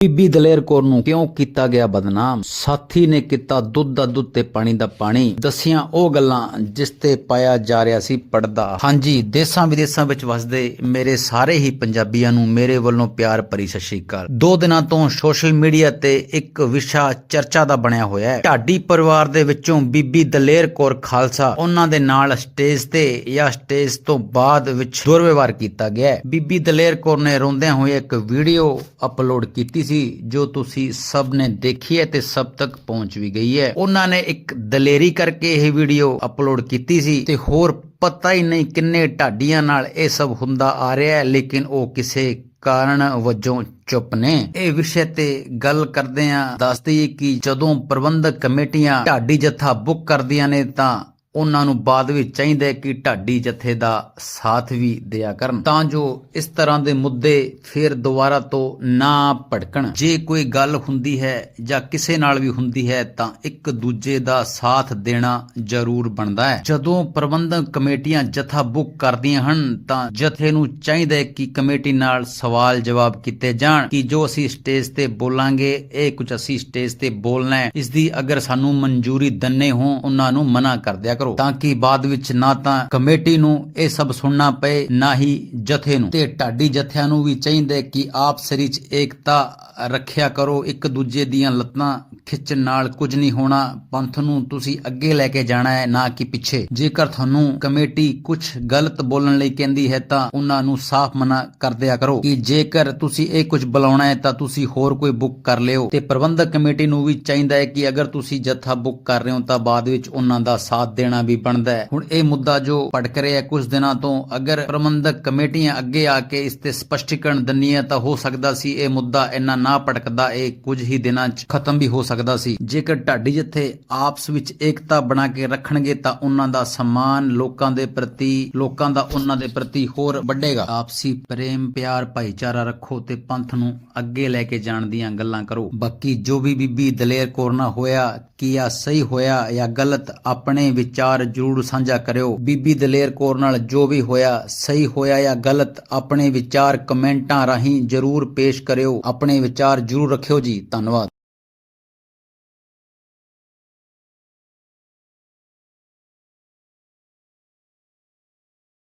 ਬੀਬੀ ਦਲੇਰ ਕੌਰ ਨੂੰ ਕਿਉਂ ਕੀਤਾ ਗਿਆ ਬਦਨਾਮ? ਸਾਥੀ ਨੇ ਕੀਤਾ ਦੁੱਧ ਦਾ ਦੁੱਧ ਤੇ ਪਾਣੀ ਦਾ ਪਾਣੀ। ਦੱਸੀਆਂ ਉਹ ਗੱਲਾਂ ਜਿਸ ਤੇ ਪਾਇਆ ਜਾ ਰਿਹਾ ਸੀ ਪੜਦਾ ਹਾਂਜੀ, ਦੇਸਾਂ ਵਿਦੇਸਾਂ ਵਿੱਚ ਵਸਦੇ ਮੇਰੇ ਸਾਰੇ ਹੀ ਪੰਜਾਬੀਆਂ ਨੂੰ ਮੇਰੇ ਵੱਲੋਂ ਪਿਆਰ ਭਰੀ ਸਤਿ ਸ਼੍ਰੀ ਅਕਾਲ। ਦੋ ਦਿਨਾਂ ਤੋਂ ਸੋਸ਼ਲ ਮੀਡੀਆ ਤੇ ਇੱਕ ਵਿਸ਼ਾ ਚਰਚਾ ਦਾ ਬਣਿਆ ਹੋਇਆ ਹੈ। ਢਾਡੀ ਪਰਿਵਾਰ ਦੇ ਵਿੱਚੋਂ ਬੀਬੀ ਦਲੇਰ ਕੌਰ ਖਾਲਸਾ ਉਹਨਾਂ ਦੇ ਨਾਲ ਸਟੇਜ ਤੇ ਜਾਂ ਸਟੇਜ ਤੋਂ ਬਾਅਦ ਵਿੱਚ ਦੁਰਵਿਵਹਾਰ ਕੀਤਾ ਗਿਆ ਬੀਬੀ ਦਲੇਰ ਕੌਰ ਨੇ ਰੋਂਦਿਆਂ ਹੋਏ ਇੱਕ ਵੀਡੀਓ ਅਪਲੋਡ ਕੀਤੀ ਸੀ ਜੋ ਤੁਸੀਂ ਸਭ ਨੇ ਦੇਖੀ ਹੈ ਤੇ ਸਭ ਤੱਕ ਪਹੁੰਚ ਵੀ ਗਈ ਹੈ। ਉਹਨਾਂ ਨੇ ਇੱਕ ਦਲੇਰੀ ਕਰਕੇ ਇਹ ਵੀਡੀਓ ਅਪਲੋਡ ਕੀਤੀ ਸੀ ਤੇ ਹੋਰ ਪਤਾ ਹੀ ਨਹੀਂ ਕਿੰਨੇ ਢਾਡੀਆਂ ਨਾਲ ਇਹ ਸਭ ਹੁੰਦਾ ਆ ਰਿਹਾ ਹੈ, ਲੇਕਿਨ ਉਹ ਕਿਸੇ ਕਾਰਨ ਵਜੋਂ ਚੁੱਪ ਨੇ। ਇਹ ਵਿਸ਼ੇ ਤੇ ਗੱਲ ਕਰਦੇ ਆ ਦੱਸਦੀ ਕਿ ਜਦੋਂ ਪ੍ਰਬੰਧਕ ਕਮੇਟੀਆਂ ਢਾਡੀ ਜਥਾ ਬੁੱਕ ਕਰਦੀਆਂ ਨੇ ਤਾਂ ਉਹਨਾਂ ਨੂੰ ਬਾਅਦ ਵਿੱਚ ਚਾਹੀਦਾ ਕਿ ਢਾਡੀ ਜਥੇ ਦਾ ਸਾਥ ਵੀ ਦਿਆ ਕਰਨ। ਤਾਂ ਜੋ ਇਸ ਤਰ੍ਹਾਂ ਦੇ ਮੁੱਦੇ ਫਿਰ ਦੁਬਾਰਾ ਤੋਂ ਨਾ ਭੜਕਣ। ਜੇ ਕੋਈ ਗੱਲ ਹੁੰਦੀ ਹੈ ਜਾਂ ਕਿਸੇ ਨਾਲ ਵੀ ਹੁੰਦੀ ਹੈ ਤਾਂ ਇੱਕ ਦੂਜੇ ਦਾ ਸਾਥ ਦੇਣਾ ਜ਼ਰੂਰ ਬਣਦਾ ਹੈ। ਜਦੋਂ ਪ੍ਰਬੰਧਕ ਕਮੇਟੀਆਂ ਜਥਾ ਬੁੱਕ ਕਰਦੀਆਂ ਹਨ ਤਾਂ ਜਥੇ ਨੂੰ ਚਾਹੀਦਾ ਹੈ ਕਿ ਕਮੇਟੀ ਨਾਲ ਸਵਾਲ ਜਵਾਬ ਕੀਤੇ ਜਾਣ ਕਿ ਜੋ ਅਸੀਂ ਸਟੇਜ ਤੇ ਬੋਲਾਂਗੇ, ਇਹ ਕੁਝ ਅਸੀਂ ਸਟੇਜ ਤੇ ਬੋਲਣਾ ਹੈ। ਇਸ ਦੀ ਅਗਰ ਸਾਨੂੰ ਮਨਜ਼ੂਰੀ ਦੰਨੇ ਹੋ, ਉਹਨਾਂ ਨੂੰ ਮਨਾ ਕਰ ਦਿਆ ਕਰੋ, ਤਾਂ ਕਿ ਬਾਅਦ ਵਿੱਚ ਨਾ ਤਾਂ ਕਮੇਟੀ ਨੂੰ ਇਹ ਸਭ ਸੁਣਨਾ ਪਏ, ਨਾ ਹੀ ਜਥੇ ਨੂੰ। ਤੇ ਢਾਡੀ ਜਥਿਆਂ ਨੂੰ ਵੀ ਚਾਹੀਦਾ ਕਿ ਆਪਸਰੀ ਚ ਏਕਤਾ ਰੱਖਿਆ ਕਰੋ। ਇੱਕ ਦੂਜੇ ਦੀਆਂ ਲੱਤਾਂ ਖਿੱਚਣ ਨਾਲ ਕੁਝ ਨਹੀਂ ਹੋਣਾ। ਪੰਥ ਨੂੰ ਤੁਸੀਂ ਅੱਗੇ ਲੈ ਕੇ ਜਾਣਾ ਹੈ, ਨਾ ਕਿ ਪਿੱਛੇ। ਜੇਕਰ ਤੁਹਾਨੂੰ ਕਮੇਟੀ ਕੁਝ ਗਲਤ ਬੋਲਣ ਲਈ ਕਹਿੰਦੀ ਹੈ, ਤਾਂ ਉਹਨਾਂ ਨੂੰ ਸਾਫ਼ ਮਨਾ ਕਰ ਦਿਆ ਕਰੋ। ਕਿ ਜੇਕਰ ਤੁਸੀਂ ਇਹ ਕੁਝ ਬੁਲਾਉਣਾ ਹੈ, ਤਾਂ ਤੁਸੀਂ ਹੋਰ ਕੋਈ ਬੁੱਕ ਕਰ ਲਿਓ। ਤੇ ਪ੍ਰਬੰਧਕ ਕਮੇਟੀ ਨੂੰ ਵੀ ਚਾਹੀਦਾ ਹੈ ਕਿ ਅਗਰ ਤੁਸੀਂ ਜਥਾ ਬੁੱਕ ਕਰ ਰਹੇ ਹੋ, ਤਾਂ ਬਾਅਦ ਵਿੱਚ ਉਹਨਾਂ ਦਾ ਸਾਥ ਦੇਣਾ ਵੀ ਬਣਦਾ ਹੈ। ਹੁਣ ਇਹ ਮੁੱਦਾ ਜੋ ਭਟਕ ਰਿਹਾ ਕੁਝ ਦਿਨਾਂ ਤੋਂ, ਅਗਰ ਪ੍ਰਬੰਧਕ ਕਮੇਟੀਆਂ ਅੱਗੇ ਆ ਕੇ ਇਸ ਤੇ ਸਪਸ਼ਟੀਕਰਨ ਦੰਨੀਆਂ ਤਾਂ ਹੋ ਸਕਦਾ ਸੀ ਇਹ ਮੁੱਦਾ ਇੰਨਾ ਨਾ ਭੜਕਦਾ ਇਹ ਕੁਝ ਹੀ ਦਿਨਾਂ 'ਚ ਖਤਮ ਵੀ ਹੋ ਸਕਦਾ ਸੀ। ਜੇਕਰ ਢਾਡੀ ਜਥੇ ਆਪਸ ਵਿੱਚ ਏਕਤਾ ਬਣਾ ਕੇ ਰੱਖਣਗੇ ਤਾਂ ਉਹਨਾਂ ਦਾ ਸਨਮਾਨ ਲੋਕਾਂ ਦੇ ਪ੍ਰਤੀ, ਲੋਕਾਂ ਦਾ ਉਹਨਾਂ ਦੇ ਪ੍ਰਤੀ ਹੋਰ ਵੱਡੇਗਾ। ਆਪਸੀ ਪ੍ਰੇਮ, ਪਿਆਰ, ਭਾਈਚਾਰਾ ਰੱਖੋ ਤੇ ਪੰਥ ਨੂੰ ਅੱਗੇ ਲੈ ਕੇ ਜਾਣ ਦੀਆਂ ਗੱਲਾਂ ਕਰੋ। ਬਾਕੀ ਜੋ ਵੀ ਬੀਬੀ ਦਲੇਰ ਕੌਰ ਨਾਲ ਹੋਇਆ, ਕੀ ਆ, ਸਹੀ ਹੋਇਆ ਜਾਂ ਗਲਤ, ਆਪਣੇ ਵਿਚਾਰ ਜਰੂਰ ਸਾਂਝਾ ਕਰਿਓ। ਬੀਬੀ ਦਲੇਰ ਕੌਰ ਨਾਲ ਜੋ ਵੀ ਹੋਇਆ, ਸਹੀ ਹੋਇਆ ਜਾਂ ਗਲਤ, ਆਪਣੇ ਵਿਚਾਰ ਕਮੈਂਟਾਂ ਰਾਹੀਂ ਜਰੂਰ ਪੇਸ਼ ਕਰਿਓ। ਆਪਣੇ ਵਿਚਾਰ ਜਰੂਰ ਰੱਖਿਓ ਜੀ। ਧੰਨਵਾਦ।